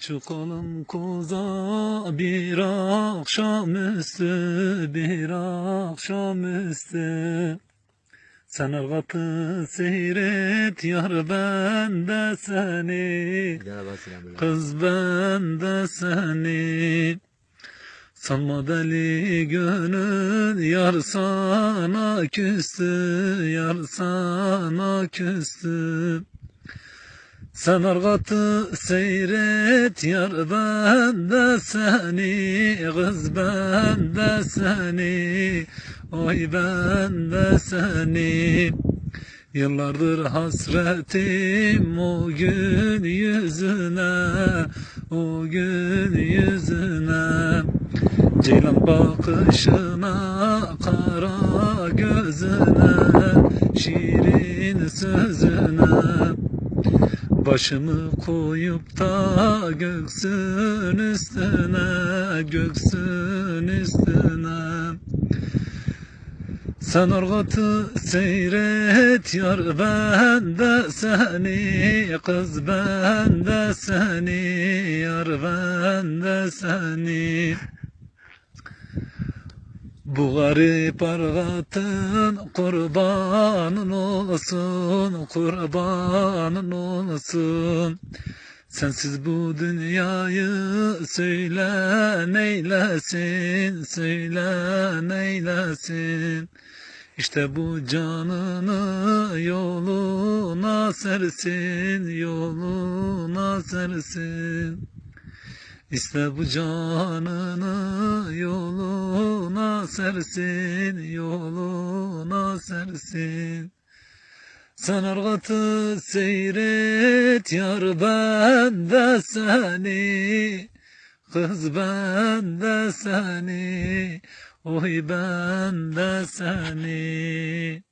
Çıkalım koza bir akşamüstü, bir akşamüstü. Sen ırgatı seyret yar ben de seni. Kız ben de seni Sanma deli gönül yar sana küstü Yar sana küstü Sen argatı seyret yar ben de seni Kız ben de seni Oy ben de seni Yıllardır hasretim o gün yüzüne, o gün yüzüne. Ceylan bakışına, kara gözüne, şirin sözüne. Başımı koyup da göksün üstüne, göksün üstüne. Sen ırgatı seyret yar ben de seni Kız ben de seni yar ben de seni Bu garip ırgatın kurbanın olsun Kurbanın olsun Sensiz bu dünyayı söyle neylesin, söyle neylesin. İşte bu canını yoluna sersin, yoluna sersin. İşte bu canını yoluna sersin, yoluna sersin. Sen ırgatı seyret yar ben de seni Kız ben de seni Oy ben de seni